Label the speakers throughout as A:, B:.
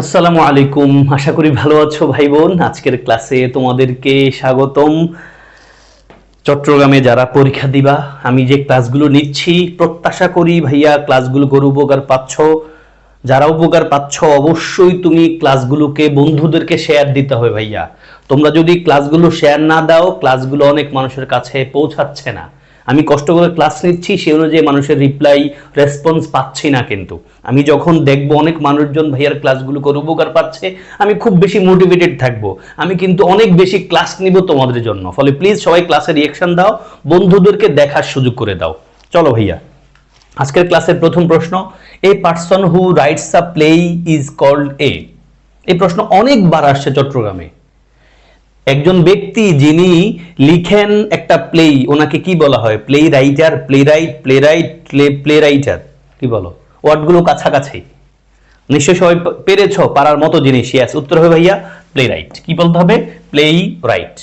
A: আসসালামু আলাইকুম। আশা করি ভালো আছো ভাই বোন আজকের ক্লাসে তোমাদেরকে স্বাগতম। চট্টগ্রামে যারা পরীক্ষা দিবা, আমি যে ক্লাসগুলো নিচ্ছি, প্রত্যাশা করি ভাইয়া ক্লাসগুলো করে উপকার পাচ্ছ। যারা উপকার পাচ্ছ, অবশ্যই তুমি ক্লাসগুলোকে বন্ধুদেরকে শেয়ার দিতে হবে ভাইয়া। তোমরা যদি ক্লাসগুলো শেয়ার না দাও, ক্লাসগুলো অনেক মানুষের কাছে পৌঁছাচ্ছে না। আমি কষ্ট করে ক্লাস নিচ্ছি, সেই অনুযায়ী মানুষের রিপ্লাই রেসপন্স পাচ্ছি না কিন্তু। আমি যখন দেখব অনেক মানুষজন ভাইয়ার ক্লাসগুলো করে উপকার পাচ্ছে, আমি খুব বেশি মোটিভেটেড থাকব। আমি কিন্তু অনেক বেশি ক্লাস নিব তোমাদের জন্য। ফলে প্লিজ সবাই ক্লাসে রিয়েকশন দাও, বন্ধুদেরকে দেখার সুযোগ করে দাও। চলো ভাইয়া, আজকের ক্লাসের প্রথম প্রশ্ন a person who writes a play is called a এই প্রশ্ন অনেকবার আসছে চট্টগ্রামে। একজন ব্যক্তি যিনি লিখেন একটা প্লে ওনাকে কি বলা হয়? Play writer playwright playwright play writer কি বলো? ওয়ার্ডগুলো কাছাকাছি। নিশ্চয়ই সবাই পেরেছ পারার মতো জিনিস। ইয়াস উত্তর হবে ভাইয়া প্লে রাইট কি বলতে হবে? প্লে রাইট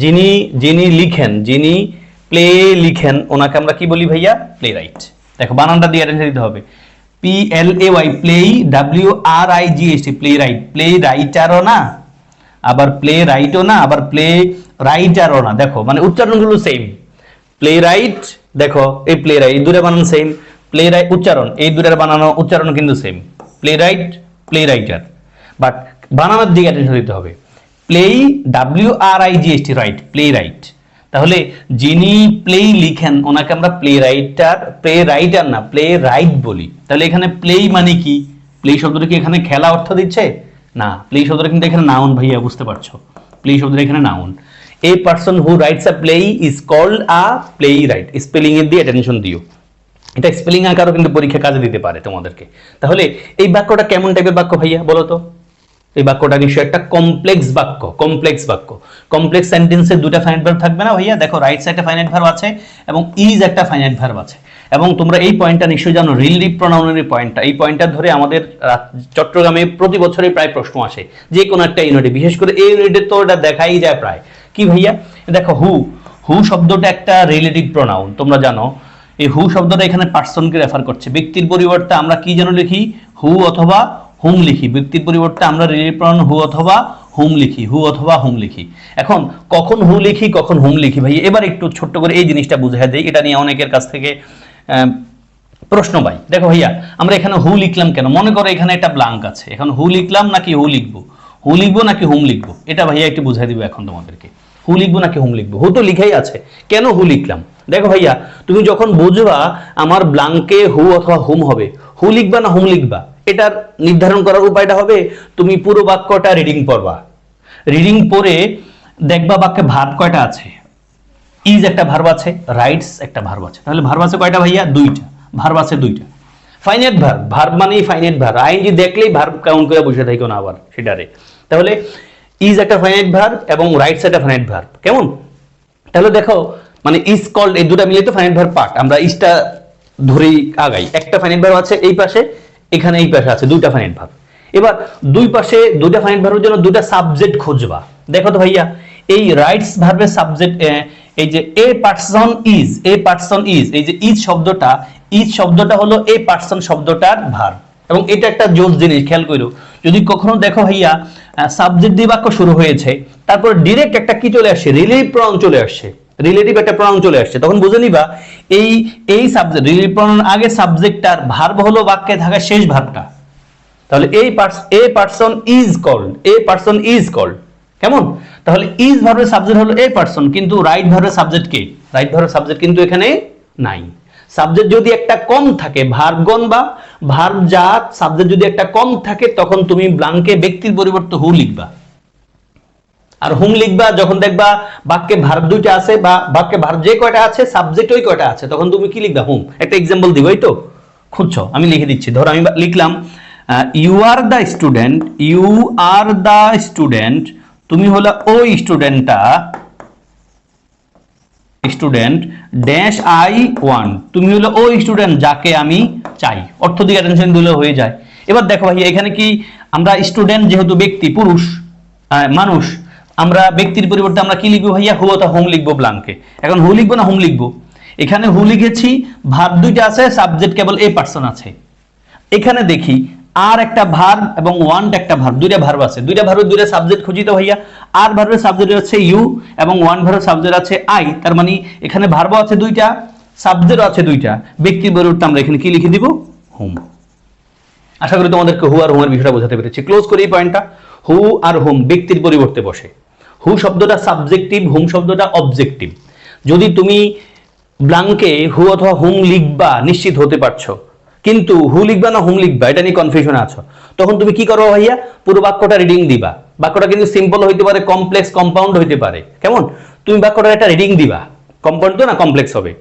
A: যিনি যিনি লিখেন, যিনি প্লে লিখেন, ওনাকে আমরা কি বলি ভাইয়া? প্লে রাইট দেখো, বানানটা দিয়ে অ্যাটেন্ড দিতে হবে। P L A Y play W R I G S T playwright play রাইটারও না? আবার প্লে রাইটও না, আবার প্লে রাইটারও না। দেখো মানে উচ্চারণগুলো সেম প্লে রাইট দেখো, এই প্লে রাইট দূরে বানান সেম প্লে রাইট উচ্চারণ, এই দূরের বানানো উচ্চারণ কিন্তু same playwright play writer but বানানোর দিকে অ্যাটেনশন দিতে হবে। Play W R I G S T right playwright তাহলে যিনি প্লে লিখেন, ওনাকে আমরা প্লে রাইটার প্লে রাইটার না প্লে রাইট বলি। তাহলে এখানে প্লে মানে কি? প্লে শব্দটা কি এখানে খেলা অর্থ দিচ্ছে? না প্লে শব্দটা কিন্তু এখানে নাউন ভাইয়া, বুঝতে পারছ? প্লে শব্দটা এখানে noun a person who writes a play is called a playwright spelling এর দিয়ে অ্যাটেনশন দিও। এটা স্পেলিং আকারও কিন্তু পরীক্ষা কাজে দিতে পারে তোমাদেরকে। তাহলে এই বাক্যটা কেমন টাইপের বাক্য ভাইয়া, বলো তো? এই বাক্যটা নিশ্চয় একটা কমপ্লেক্স বাক্য কমপ্লেক্স বাক্য। কমপ্লেক্স সেন্টেন্সে দুটা ফাইনাইট ভার্ব থাকবে না ভাইয়া? দেখো রাইট সাইডে ফাইনাইট ভার্ব আছে এবং ইজ একটা ফাইনাইট ভার্ব আছে। এবং তোমরা এই পয়েন্টটা নিশ্চয়ই জানো রিলেটিভ প্রোনাউনের পয়েন্টটা এই পয়েন্টটা ধরে আমাদের চট্টগ্রামে প্রতি বছরই প্রায় প্রশ্ন আসে, যে কোনো একটা ইউনিটে বিশেষ করে এই ইউনিটে তো এটা দেখাই যায় প্রায়। কি ভাইয়া? দেখো হু হু শব্দটা একটা রিলেটিভ প্রোনাউন তোমরা জানো। এই হু শব্দটা এখানে পার্সনকে রেফার করছে। ব্যক্তির পরিবর্তে আমরা কি যেন লিখি? হু অথবা হুম লিখি। ব্যক্তির পরিবর্তে আমরা রিলেটিভ প্রোনাউন হু অথবা হুম লিখি। হু অথবা হুম লিখি। এখন, কখন হু লিখি, কখন হুম লিখি ভাই এবার একটু ছোট্ট করে এই জিনিসটা বুঝাই দেই। এটা নিয়ে অনেকের কাছ থেকে প্রশ্ন পাই দেখো ভাইয়া, আমরা এখানে হু লিখলাম কেন? মনে করো এখানে একটা ব্লাঙ্ক আছে। এখন হু লিখলাম নাকি হু লিখব? হু লিখব নাকি হুম লিখব? এটা ভাইয়া একটু বুঝাই দিব এখন তোমাদেরকে। হু লিখব নাকি হুম লিখব? হু তো লিখাই আছে। কেন হু লিখলাম? দেখো ভাইয়া, তুমি যখন বুঝবা আমার ব্লাঙ্কে হু অথবা হুম হবে হু লিখবা না হুম লিখবা? এটার নির্ধারণ করার উপায়টা হবে, তুমি পুরো বাক্যটা রিডিং পড়বা। রিডিং পড়ে দেখবা বাক্যে ভাব কয়টা আছে? ইজ একটা ভার্ব আছে রাইটস একটা ভার্ব আছে। তাহলে ভার্ব আছে কয়টা ভাইয়া? দুইটা। ভার্ব আছে দুইটা। ফাইনাইট ভার্ব ভার্ব মানেই ফাইনাইট ভার্ব আইনজি দেখলেই ভার্ব কাউন্ট করে বসে থাকো না আবার সেটারে। তাহলে ইজ একটা ফাইনাইট ভার্ব এবং রাইটস একটা ফাইনাইট ভার্ব কেমন? তাহলে দেখো মানে ইজ কল্ড এই দুটা মিলে তো ফাইনাইট ভার্ব পার্ট আমরা ইজটা ধরেই আগাই। একটা ফাইনাইট ভার্ব আছে এই পাশে, এখানে এই পাশে আছে, দুইটা ফাইনাইট ভার্ব এবার দুই পাশে দুইটা ফাইনাইট ভার্বের জন্য দুইটা সাবজেক্ট খুঁজবা। দেখো তো ভাইয়া, এই রাইটস ভার্বের সাবজেক্ট এই যে a person is a person is এই যে ইজ শব্দটা ইজ শব্দটা হলো এ পার্সন শব্দটার ভার। এবং এটা একটা জোর জিনিস, খেয়াল করো যদি কখনো দেখো ভাইয়া সাবজেক্ট দিয়ে বাক্য শুরু হয়েছে, তারপর ডিরেক্ট একটা কি চলে আসছে রিলেটিভ প্রনাউন চলে আসছে রিলেটিভ একটা প্রনাউন চলে আসছে তখন বুঝে নিবা, এই এই সাবজেক্ট রিলেটিভ প্রনাউন আগে সাবজেক্টটার ভার্ব হলো বাক্যে থাকা শেষ ভার্বটা তাহলে এই person a person is called a person is called কেমন? তাহলে ইজ ভার্বের সাবজেক্ট হলো এ পার্সন কিন্তু রাইট ভার্বের সাবজেক্ট কে? রাইট ভার্বের সাবজেক্ট কিন্তু এখানে নাই। সাবজেক্ট যদি একটা কম থাকে ভার্বগণ বা ভার্ব জাত সাবজেক্ট যদি একটা কম থাকে, তখন তুমি ব্লাঙ্কে ব্যক্তির পরিবর্তে হু লিখবা। আর হুম লিখবা, যখন দেখবা বাক্যে ভার্ব দুইটা আছে বা বাক্যে ভার্ব যে কয়টা আছে সাবজেক্ট ওই কয়টা আছে, তখন তুমি কি লিখবা? হুম একটা এক্সাম্পল দিব, এই তো? খুঁজছো? আমি লিখে দিচ্ছি। ধরো আমি লিখলাম you are the student you are the student তুমি হলো ওই স্টুডেন্টটা, স্টুডেন্ট ড্যাশ আই ওয়ান। তুমি হলো ওই স্টুডেন্ট যাকে আমি চাই। অর্থ দিকে অ্যাটেনশন দিলে হয়ে যায়। এবার দেখো ভাই, এখানে কি আমরা স্টুডেন্ট যেহেতু ব্যক্তি, পুরুষ মানুষ, আমরা ব্যক্তির পরিবর্তে আমরা কি লিখব ভাইয়া? হু অথবা হোম লিখব ব্লাঙ্কে এখন হু লিখব না হোম লিখব? এখানে হু লিখেছি ভাব দুইটা আছে সাবজেক্ট কেবল এ পার্সন আছে। এখানে দেখি আর একটা ভার্ব এবং ওয়ান্ট একটা ভার্ব দুইটা ভার্ব আছে। দুইটা ভার্বের দুইটা সাবজেক্ট খুঁজিতে ভাইয়া। আর ভার্বের সাবজেক্ট আছে ইউ এবং ওয়ান ভার্বের সাবজেক্ট আছে আই তার মানে এখানে ভার্ব আছে দুইটা সাবজেক্ট আছে দুইটা। ব্যক্তির পরিবর্তে আমরা এখানে কি লিখে দিব? হোম আশা করি তোমাদেরকে হু আর হোমের বিষয়টা বোঝাতে পেরেছি। ক্লোজ করি এই পয়েন্টটা হু আর হোম ব্যক্তির পরিবর্তে বসে। হু শব্দটা সাবজেক্টিভ হোম শব্দটা অবজেক্টিভ যদি তুমি ব্লাঙ্কে হু অথবা হুম লিখবা, নিশ্চিত হতে পারছ। কিন্তু হু লিখবা না হুম লিখবা, এটা নিয়ে কনফিউশন আছো। তখন তুমি কি করো ভাইয়া? পুরো বাক্যটা রিডিং দিবা। বাক্যটা কিন্তু সিম্পল হইতে পারে কমপ্লেক্স কম্পাউন্ড হইতে পারে। কেমন? তুমি বাক্যটা একটা রিডিং দিবা। কম্পাউন্ড তো না কমপ্লেক্স হবে।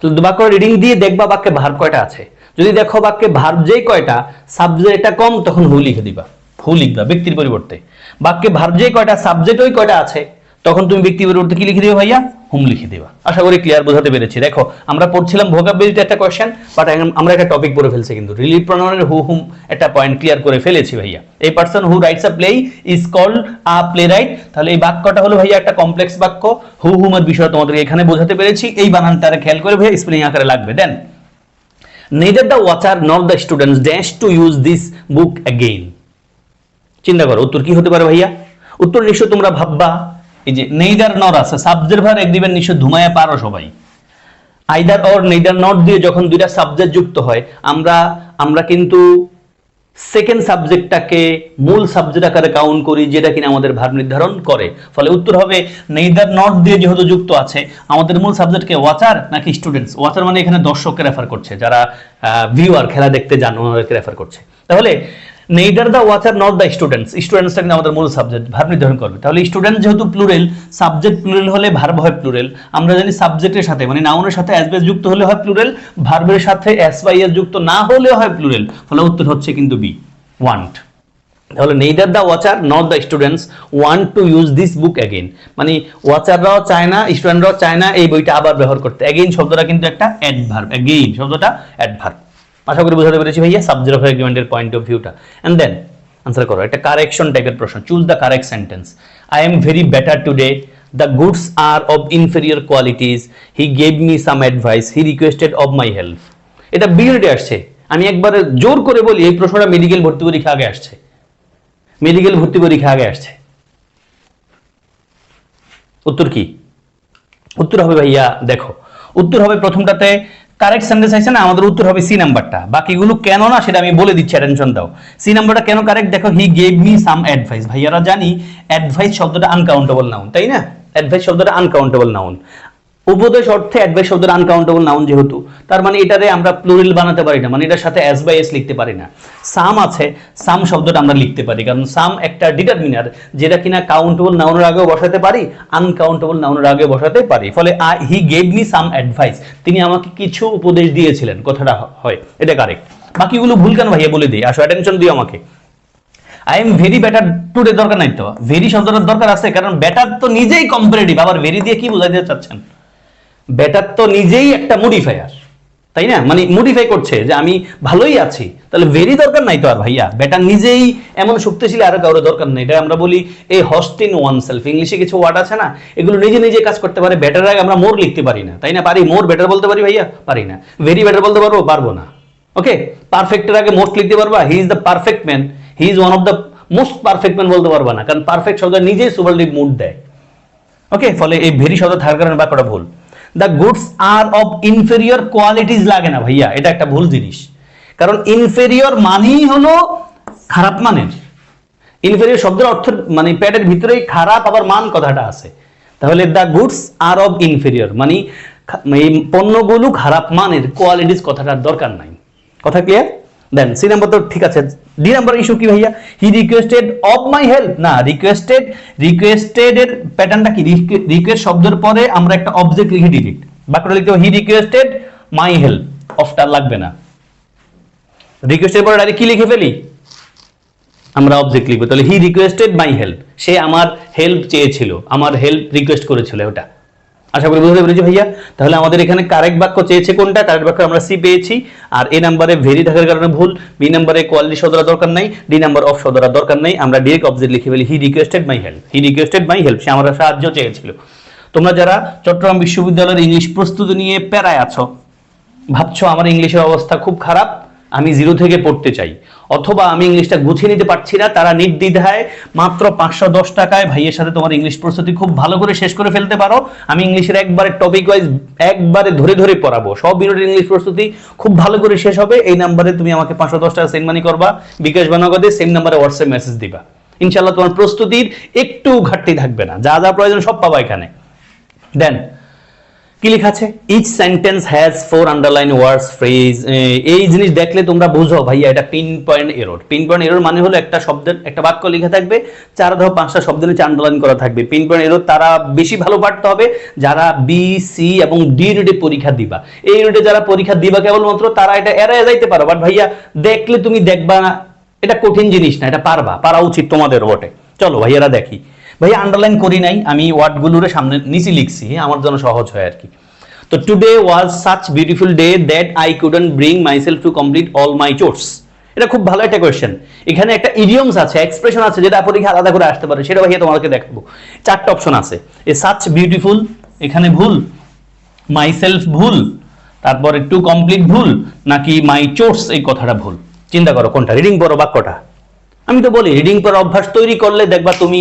A: তো বাক্য রিডিং দিয়ে দেখবা বাক্যে ভার্ব কয়টা আছে। যদি দেখো বাক্যে ভার্ব যেই কয়টা সাবজেক্টটা কম, তখন হু লিখে দিবা। হু লিখবা, ব্যক্তির পরিবর্তে। বাক্যে ভার্ব যেই কয়টা সাবজেক্ট ওই কয়টা আছে, তখন তুমি ব্যক্তির পরিবর্তে কি লিখে দিবে ভাইয়া? হুম লিখে দিবা। আশা করি ক্লিয়ার বোঝাতে পেরেছি। দেখো, আমরা পড়ছিলাম ভোকাবুলারিতে একটা কোয়েশ্চেন বাট আমরা একটা টপিক পড়ে ফেলছি কিন্তু। রিলিফ প্রণয়নের হু হুম একটা পয়েন্ট ক্লিয়ার করে ফেলেছি ভাইয়া। এই person who writes a play is call a playwright তাহলে এই বাক্যটা হলো ভাইয়া একটা কমপ্লেক্স বাক্য। হু হুমের বিষয় তোমাদেরকে এখানে বোঝাতে পেরেছি। এই বানানটারে খেয়াল করে ভাইয়া স্পেলিং আকারে লাগবে। দেন neither the watcher nor the students dash to use this book again চিন্তা করো, উত্তর কি হতে পারে ভাইয়া? উত্তর নিশ্চয় তোমরা ভাববা। এই যে নেইদার নর আছে সাবজেক্ট ভার এক দিবেন নিশ্চয় ধুমায়া পারো সবাই। আইদার অর নেইদার নট দিয়ে যখন দুইটা সাবজেক্ট যুক্ত হয়, আমরা আমরা কিন্তু সেকেন্ড সাবজেক্টটাকে মূল সাবজেক্ট আকারে কাউন্ট করি, যেটা কিনা আমাদের ভার নির্ধারণ করে। ফলে উত্তর হবে, নেইদার নট দিয়ে যেহেতু যুক্ত আছে, আমাদের মূল সাবজেক্টকে ওয়াচার নাকি স্টুডেন্টস ওয়াচার মানে এখানে দর্শককে রেফার করছে, যারা ভিউয়ার খেলা দেখতে যান, ওনাদেরকে রেফার করছে। তাহলে neither the watcher not the students স্টুডেন্টসটা কিন্তু আমাদের মূল সাবজেক্ট ভার নির্ধারণ করবে। তাহলে স্টুডেন্ট যেহেতু প্লুরেল সাবজেক্ট প্লুরেল হলে ভার্ব হয় প্লুরেল আমরা জানি সাবজেক্টের সাথে মানে নাউনের সাথে অ্যাস বেস যুক্ত হলে হয় প্লুরেল ভার্বের সাথে এস বাই এস যুক্ত না হলে হয় প্লুরেল ফলে উত্তর হচ্ছে কিন্তু বি ওয়ান্ট তাহলে neither the watcher not the students want to use this book again মানে ওয়াচাররাও চায় না স্টুডেন্টরাও চায় না এই বইটা আবার ব্যবহার করতে। অ্যাগেইন শব্দটা কিন্তু একটা অ্যাডভার্ব অ্যাগেইন শব্দটা অ্যাডভার্ব আশা করি বোঝাতে পেরেছি ভাইয়া সাবজেক্ট অফ এগ্রিমেন্টের পয়েন্ট অফ ভিউটা এন্ড দেন আনসার করো, একটা কারেকশন টাইপের প্রশ্ন choose the correct sentence I am very better today the goods are of inferior qualities he gave me some advice he requested of my help এটা বিগ্রেডে আসছে। আমি একবার জোর করে বলি, এই প্রশ্নটা মেডিকেল ভর্তি পরীক্ষা আগে আসছে। মেডিকেল ভর্তি পরীক্ষা আগে আসছে। উত্তর কি? উত্তর হবে ভাইয়া, দেখো। উত্তর হবে প্রথমটাতে কারেক্ট সেন্টেন্স আছে না? আমাদের উত্তর হবে সি নাম্বারটা বাকিগুলো কেন না, সেটা আমি বলে দিচ্ছি অ্যাটেনশন দাও। সি নাম্বারটা কেন কারেক্ট দেখো he gave me some advice ভাইয়ারা জানি অ্যাডভাইস শব্দটা আনকাউন্টেবল নাউন তাই না? অ্যাডভাইস শব্দটা আনকাউন্টেবল নাউন উপদেশ অর্থে অ্যাডভাইস শব্দের আনকাউন্টেবল নাউন যেহেতু, তার মানে এটারে আমরা প্লুরাল বানাতে পারি না মানে এটার সাথে এস বাই এস লিখতে পারি না। সাম আছে, সাম শব্দটা আমরা লিখতে পারি, কারণ সাম একটা ডিটারমিনার যেটা কিনা কাউন্টেবল নাউনের আগেও বসাতে পারি আনকাউন্টেবল নাউনের আগে বসাতে পারি। ফলে I he gave me some advice তিনি আমাকে কিছু উপদেশ দিয়েছিলেন, কথাটা হয়, এটা কারেক্ট বাকিগুলো ভুল কেন ভাইয়া বলে দিই? আসো অ্যাটেনশন দিও আমাকে। I am very better today দরকার নাই তো। ভেরি শব্দটার দরকার আছে, কারণ বেটার তো নিজেই কম্পারেটিভ আবার ভেরি দিয়ে কি বোঝাতে চাচ্ছেন? বেটার তো নিজেই একটা মডিফায়ার তাই না? মানে মডিফাই করছে যে আমি ভালোই আছি, তাহলে ভেরি দরকার নাই তো আর ভাইয়া। বেটার নিজেই এমন শক্তিশালী আর কারও দরকার নেই। এটা আমরা বলি এই হস্টিন ওয়ান সেলফ ইংলিশে কিছু ওয়ার্ড আছে না? এগুলো নিজে নিজে কাজ করতে পারে। বেটার আগে আমরা মোর লিখতে পারি না, তাই না? পারি মোর বেটার বলতে পারি ভাইয়া? পারি না। ভেরি বেটার বলতে পারব? পারব না। ওকে পারফেক্টের আগে মোস্ট লিখতে পারবা? He is the perfect man he is one of the most perfect man বলতে পারবা না। কারণ পারফেক্ট শব্দ নিজেই সুপারলিভ মুড দেয়। ওকে ফলে এই ভেরি শব্দ থাকার কারণে বাক্যটা ভুল। The goods are of inferior qualities লাগে না ভাইয়া, এটা একটা ভুল জিনিস। কারণ ইনফেরিয়র মানেই হলো খারাপ মানের। ইনফেরিয়র শব্দের অর্থ মানে প্যাডের ভিতরেই খারাপ আবার মান কথাটা আছে। তাহলে the goods are of inferior মানে এই পণ্যগুলো খারাপ মানের কোয়ালিটিস কথাটার দরকার নাই। কথা ক্লিয়ার দেন সি নাম্বার তো ঠিক আছে। ডি নাম্বার ইস্যু কি ভাইয়া? He requested of my help না রিকোয়েস্টেড রিকোয়েস্টেড এর প্যাটার্নটা কি? রিকোয়েস্ট শব্দের পরে আমরা একটা অবজেক্ট লিখে ডিরেক্ট বাক্যটা লিখতে হি রিকোয়েস্টেড মাই হেল্প অফটা লাগবে না। রিকোয়েস্টের পরে ডাইরেক্ট কি লিখে ফেলি? আমরা অবজেক্ট লিখব। তাহলে হি রিকোয়েস্টেড মাই হেল্প সে আমার হেল্প চেয়েছিল। আমার হেল্প রিকোয়েস্ট করেছিল ওটা। আশা করি বুঝতে পেরেছি ভাইয়া। তাহলে আমাদের এখানে কারেক্ট বাক্য চেয়েছে কোনটা? কারেক্ট বাক্য আমরা সি পেয়েছি। আর এ নাম্বারে ভেরি থাকার কারণে ভুল। বি নাম্বারে কোয়ালিটি শব্দটা দরকার নাই। ডি নাম্বার অফ সদরা দরকার নাই। আমরা ডিরেক্ট অবজেক্ট লিখে ফেলি he requested my help he requested my help সে আমার সাহায্য চেয়েছিল। তোমরা যারা চট্টগ্রাম বিশ্ববিদ্যালয়ের ইংলিশ প্রস্তুতি নিয়ে প্যারায় আছো, ভাবছ আমার ইংলিশের অবস্থা খুব খারাপ, আমি জিরো থেকে পড়তে চাই। অথবা আমি ইংলিশটা গুছিয়ে নিতে পারছি না, তারা নির্দ্বিধায় মাত্র পাঁচশো দশ টাকায়, ভাইয়ের সাথে তোমার ইংলিশ প্রস্তুতি খুব ভালো করে শেষ করে ফেলতে পারো। আমি ইংলিশের একবারে টপিক ওয়াইজ একবারে ধরে ধরে পড়াবো। সব ইউনিটের ইংলিশ প্রস্তুতি খুব ভালো করে শেষ হবে। এই নাম্বারে তুমি আমাকে পাঁচশো দশ টাকা সেন্ড মানি করবা, বিকাশ বানগদে সেম নাম্বারে হোয়াটসঅ্যাপ মেসেজ দিবা। ইনশাল্লাহ তোমার প্রস্তুতির একটু ঘাটতি থাকবে না। যা যা প্রয়োজন সব পাবা এখানে। দেন কি লেখা আছে? Each sentence has four underline words phrase এই জিনিস দেখলে তোমরা বুঝো, ভাইয়া, এটা pinpoint error pinpoint error মানে হলো একটা শব্দের, একটা বাক্য লেখা থাকবে, চার অথবা পাঁচটা শব্দ নিচে আন্ডারলাইন করা থাকবে। পিন পয়েন্ট এরর তারা বেশি ভালো পারতে হবে, যারা বি সি এবং ডি ইউনিটে পরীক্ষা দিবা। এই ইউনিটে যারা পরীক্ষা দিবা কেবলমাত্র, তারা এটা এড়ায় যাইতে পারো। বাট ভাইয়া, দেখলে তুমি দেখবা না, এটা কঠিন জিনিস না, এটা পারবা, পারা উচিত তোমাদের বটে চলো ভাইয়ারা দেখি। ভাইয়া আন্ডারলাইন করি নাই, আমি ওয়ার্ডগুলোর সামনে নিচে লিখছি, আমার জন্য সহজ হয় আর কি। তো today was such beautiful day that I couldn't bring myself to complete all my chores এটা খুব ভালো একটা কোয়েশ্চেন এখানে একটা ইডিয়মস আছে এক্সপ্রেশন আছে, যেটা পরীক্ষা আলাদা করে আসতে পারে সেটা ভাইয়া তোমাকে দেখাবো। চারটা অপশন আছে। এ সাচ বিউটিফুল এখানে ভুল। মাইসেলফ ভুল। তারপরে টু কমপ্লিট ভুল, নাকি মাই চোর্স এই কথাটা ভুল। চিন্তা করো কোনটা রিডিং পড়ো বাক্যটা। আমি তো বলি রিডিং পড়ার অভ্যাস তৈরি করলে দেখবা তুমি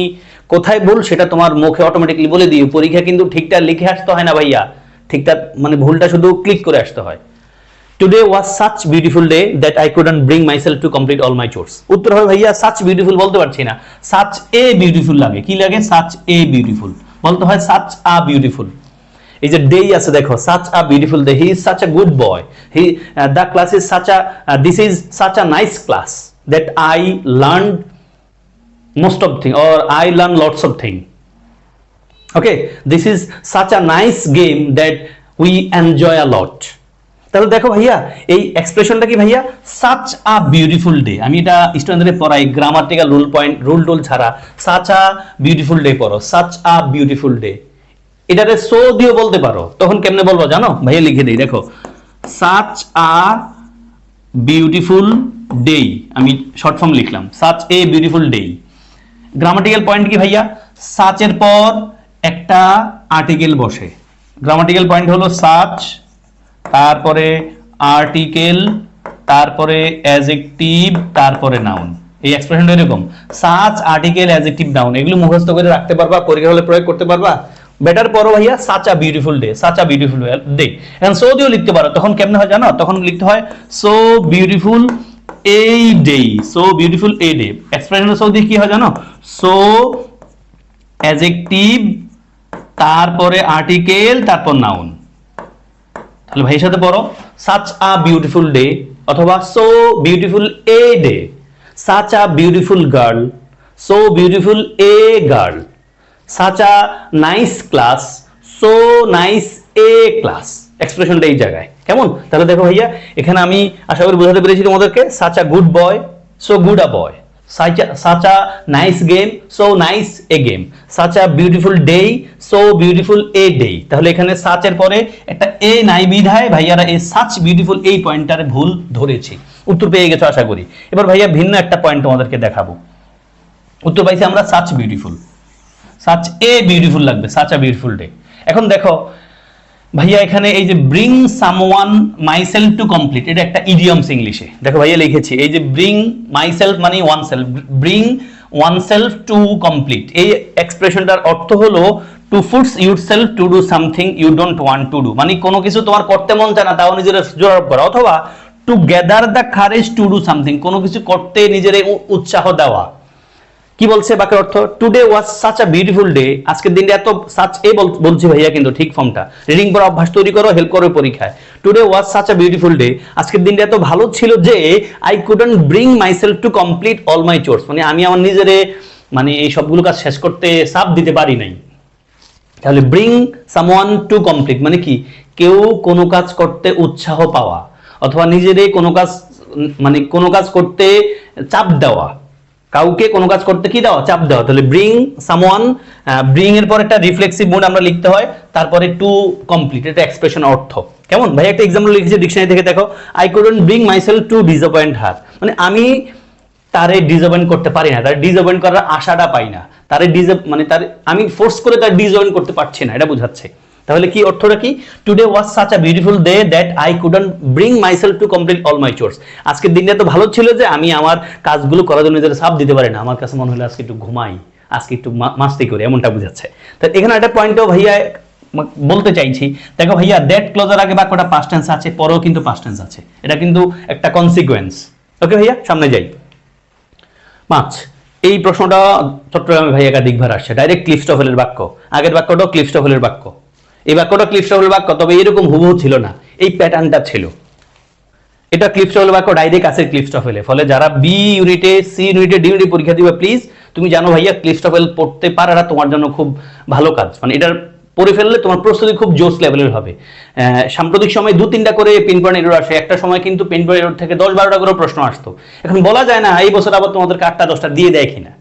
A: কোথায় ভুল সেটা তোমার মুখে অটোমেটিকলি বলে দিও। পরীক্ষা কিন্তু ঠিকঠাক লিখে আসতে হয় না ভাইয়া। ঠিকঠাক মানে ভুলটা শুধু ক্লিক করে আসতে হয়। Today was such beautiful day that I couldn't bring myself to complete all my chores উত্তর হবে ভাইয়া সাচ বিউটিফুল বলতে পারছি না। সাচ এ বিউটিফুল লাগে। কি লাগে? সাচ এ বিউটিফুল বলতে হয় সাচ আ বিউটিফুল এই যে ডে আছে দেখো such a beautiful day he is such a good boy he the class is such a this is such a nice class that I learn most of thing or I learn lots of thing. Okay, this is such a nice game that we enjoy a lot. তাহলে দেখো ভাইয়া এই এক্সপ্রেশনটা কি ভাইয়া? Such a beautiful day আমি এটা স্টুডেন্টদের পড়াই grammatical rule point rule tool ছাড়া। সাচ আ বিউটিফুল ডে পড়ো সাচ আ বিউটিফুল ডে এটারে সো দিয়ে বলতে পারো। তখন কেমনে বলব জানো? ভাইয়া লিখে দিই দেখো। সাচ আ বিউটিফুল ডে আমি শর্ট ফর্ম লিখলাম। Such a beautiful day grammatical point কি ভাইয়া? সাচের পর একটা আর্টিকেল বসে। গ্রামাটিক্যাল পয়েন্ট হলো সাচ, তারপরে আর্টিকেল তারপরে অ্যাজেক্টিভ তারপরে নাউন এই এক্সপ্রেশনটা এরকম। সাচ আর্টিকেল অ্যাজেক্টিভ নাউন এগুলো মুখস্থ করে রাখতে পারবা পরীক্ষা হলে প্রয়োগ করতে পারবা। বেটার পরো ভাইয়া such a beautiful day such a beautiful day এখন সো দিয়েও লিখতে পারো, তখন কেমনে হয় জানো? তখন লিখতে হয় so beautiful a day so beautiful a day expression so দিয়ে কি হয় জানো? সো অ্যাজেক্টিভ তারপরে আর্টিকেল তারপর নাউন তাহলে ভাইয়ের সাথে পড়ো। সাচ আ বিউটিফুল ডে অথবা so beautiful a day such a beautiful girl so beautiful a girl such a nice class so nice a class এক্সপ্রেশনটা এই জায়গায়। কেমন? তাহলে দেখো ভাইয়া, এখানে আমি আশা করি বোঝাতে পেরেছি তোমাদেরকে, such a good boy so good a boy তাহলে এখানে এর পরে একটা এ নাই বিধায় ভাইয়ারা এই such beautiful এই পয়েন্টটারে ভুল ধরেছে। উত্তর পেয়ে গেছো আশা করি। এবার ভাইয়া ভিন্ন একটা পয়েন্ট তোমাদেরকে দেখাবো। উত্তর পাইছি আমরা such beautiful such a beautiful লাগবে such a beautiful day এখন দেখো ভাইয়া, এখানে এই যে bring someone myself to complete এটা একটা ইডিয়মস ইংলিশে দেখো ভাইয়া, লিখেছি, এই যে ব্রিং মাইসেলফ মানে oneself bring oneself to complete এই এক্সপ্রেশনটার অর্থ হলো to force yourself to do something you don't want to do মানে কোনো কিছু তোমার করতে মন চায় না, তাও নিজের জোর করা। অথবা to gather the courage to do something কোনো কিছু করতে নিজের উৎসাহ দেওয়া। কি বলছে বাকের অর্থ? Today was such a beautiful day আজকের দিনটা এত সাচ এ বলছি ভাইয়া কিন্তু ঠিক ফর্মটা। রিডিং পড়া অভ্যাস তৈরি করো হেল্প করো পরীক্ষায়। Today was such a beautiful day আজকের দিনটা এত ভালো ছিল যে I couldn't bring myself to complete all my chores মানে আমি আমার নিজেরে মানে এই সবগুলো কাজ শেষ করতে চাপ দিতে পারি নাই। তাহলে ব্রিং সামওয়ান টু কমপ্লিট মানে কি? কেউ কোনো কাজ করতে উৎসাহ পাওয়া। অথবা নিজেরে কোনো কাজ মানে কোনো কাজ করতে চাপ দেওয়া। কাউকে কোনো কাজ করতে কি দেওয়া? চাপ দেওয়া। তাহলে ব্রিং সামওয়ান ব্রিং এর পর একটা রিফ্লেক্সিভ মুড আমরা লিখতে হয়, তারপরে টু কমপ্লিট এটা এক্সপ্রেশন অর্থ। কেমন? ভাই, একটা এক্সাম্পল লিখেছি ডিকশনারি থেকে দেখো। I couldn't bring myself to disappoint her মানে আমি তারে ডিসঅ্যাপয়েন্ট করতে পারি না, তার ডিসঅ্যাপয়েন্ট করার আশাটা পাই না। তারে ডিজ মানে তার আমি ফোর্স করে তার ডিসঅ্যাপয়েন্ট করতে পারছি না, এটা বোঝাচ্ছে। তাহলে কি অর্থটা কি? Today was such a beautiful day that I couldn't bring myself to complete all my chores আজকের দিনটা তো ভালো ছিল যে আমি আমার কাজগুলো করার জন্য নিজের সাপ দিতে পারি না। আমার কাছে মনে হলো আজকে একটু ঘুমাই, আজকে একটু মাস্তি করি, এমনটা বুঝাচ্ছে। তো এখানে একটা পয়েন্টও ভাইয়া বলতে চাইছি। দেখো ভাইয়া দ্যাট ক্লোজার আগে বাক্যটা পাস্ট টেন্স আছে, পরেও কিন্তু পাস্ট টেন্স আছে। এটা কিন্তু একটা কনসিকুয়েন্স ওকে ভাইয়া, সামনে যাই। পাঁচ এই প্রশ্নটা চট্টগ্রামে ভাই একাধিকবার আসছে। ডাইরেক্ট ক্লিফস্টফেলের বাক্য। আগের বাক্যটাও ক্লিফস্টফেলের বাক্য। এই বাক্যটা ক্লিফস্টফেলের বাক্য তবে এরকম হুবহু ছিল না। এই প্যাটার্নটা ছিল। এটা ক্লিফস্টফেল বাক্য ডাইরেক্ট আছে ক্লিফস্টফেলে ফলে যারা বি ইউনিটে সি ইউনিটে ডি ইউনিটে পরীক্ষা দিবে প্লিজ তুমি জানো ভাইয়া ক্লিফস্টফেল পড়তে পারাটা তোমার জন্য খুব ভালো কাজ। মানে এটার পড়ে ফেললে তোমার প্রস্তুতি খুব জোস লেভেলের হবে। সাম্প্রতিক সময় দু, তিনটা করে পেন পয়েন্ট এরর আসে। একটা সময় কিন্তু পেন পয়েন্ট এরর থেকে দশ, বারোটা করে প্রশ্ন আসতো। এখন বলা যায় না, এই বছর আবার তোমাদেরকে আটটা দশটা দিয়ে দেয় কিনা।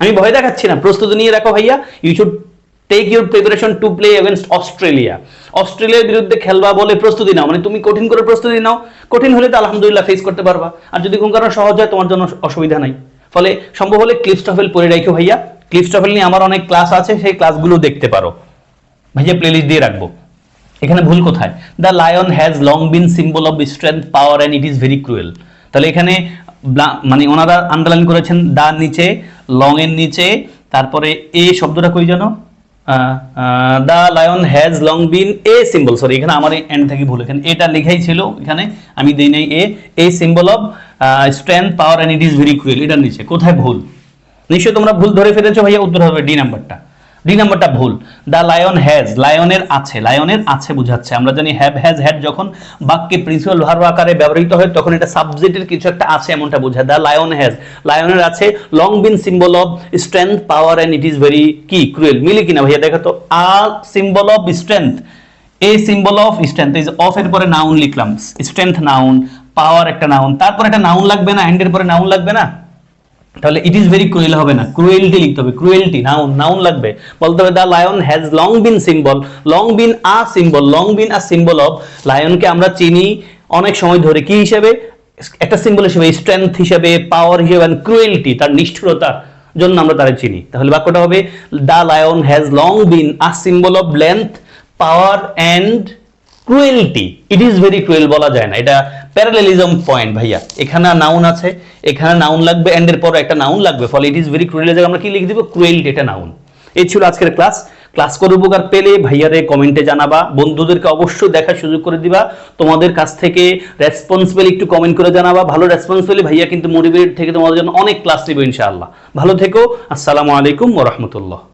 A: আমি ভয় দেখাচ্ছি না। প্রস্তুতি নিয়ে রাখো ভাইয়া। You should take your preparation to play against Australia অস্ট্রেলিয়ার বিরুদ্ধে খেলবা বলে প্রস্তুতি নাও। মানে তুমি কঠিন করে প্রস্তুতি নাও। কঠিন হলে তো আলহামদুলিল্লাহ ফেস করতে পারবা। আর যদি কোনো কারণে সহজ হয়, তোমার জন্য অসুবিধা নাই। ফলে সম্ভব হলে ক্লিপস্টফেল পড়ে রাখো ভাইয়া। ক্লিপস্টফেল নিয়ে আমার অনেক ক্লাস আছে, সেই ক্লাসগুলো দেখতে পারো। ভাইয়া প্লেলিস্ট দিয়ে রাখব। এখানে ভুল কোথায়? The lion has long been symbol of strength power and it is very cruel তাহলে এখানে মানে ওনারা আন্ডারলাইন করেছেন দা নিচে লং এর নিচে, তারপরে এ শব্দটা কই জানো the lion has long been a symbol. Sorry এখানে আমার এন্ড থেকে ভুল। এখানে এটা লেখাই ছিল, এখানে আমি দিই নাই a. A symbol of strength, power and it is very cruel. এটার নিচে, কোথায় ভুল? নিশ্চয়ই তোমরা ভুল ধরে ফেলেছো ভাইয়া, উত্তর হবে ডি নাম্বারটা। ডি নাম্বারটা ভুল। দ্য লায়ন হ্যাজ লায়নের আছে লায়নের আছে বুঝাচ্ছে। আমরা জানি হ্যাভ হ্যাজ হ্যাড যখন বাক্যে প্রিন্সিপাল ভার্ব আকারে ব্যবহৃত হয়, তখন এটা সাবজেক্টের কিছু একটা আছে এমনটা বোঝায়। দ্য লায়ন হ্যাজ লায়নের আছে long been symbol of strength power and it is very কি ক্রুয়েল মিলে কিনা ভাইয়া, দেখো তো a symbol of strength a symbol of strength is of এর পরে নাউন লিখলাম। স্ট্রেংথ নাউন পাওয়ার একটা নাউন তারপর একটা নাউন লাগবে না হ্যান্ডের পরে নাউন লাগবে না? তাহলে ইট ইজ ভেরি ক্রুয়েল হবে না। ক্রুয়েলটি লিখতে হবে। ক্রুয়েলটি নাউন নাউন লাগবে। বলতে হবে the lion has long been symbol long been a symbol long been a symbol of লায়নকে আমরা চিনি অনেক সময় ধরে। কি হিসেবে? একটা সিম্বল হিসেবে স্ট্রেংথ হিসেবে পাওয়ার হিসেবে ক্রুয়েলটি তার নিষ্ঠুরতার জন্য আমরা তারা চিনি। তাহলে বাক্যটা হবে the lion has long been a symbol of length power and cruelty it is very cruel বলা যায় না। এটা প্যারালেলিজম পয়েন্ট ভাইয়া। এখানে নাউন আছে, এখানে নাউন লাগবে এন্ড এর পর একটা নাউন লাগবে। ফলে ইট ইজ ভেরি ক্রুয়েল আমরা কি লিখে দিব? ক্রুয়েলটি এটা নাউন এই ছিল আজকের ক্লাস ক্লাস করে উপকার পেলে ভাইয়ারে কমেন্টে জানাবা। বন্ধুদেরকে অবশ্যই দেখার সুযোগ করে দিবা। তোমাদের কাছ থেকে রেসপন্সিবল একটু কমেন্ট করে জানাবা। ভালো রেসপন্স পেলে ভাইয়া কিন্তু মোটিভেট থেকে তোমাদের জন্য অনেক ক্লাস নেবে ইনশাআল্লাহ। ভালো থেকো। আসসালামু আলাইকুম ওয়া রাহমাতুল্লাহ।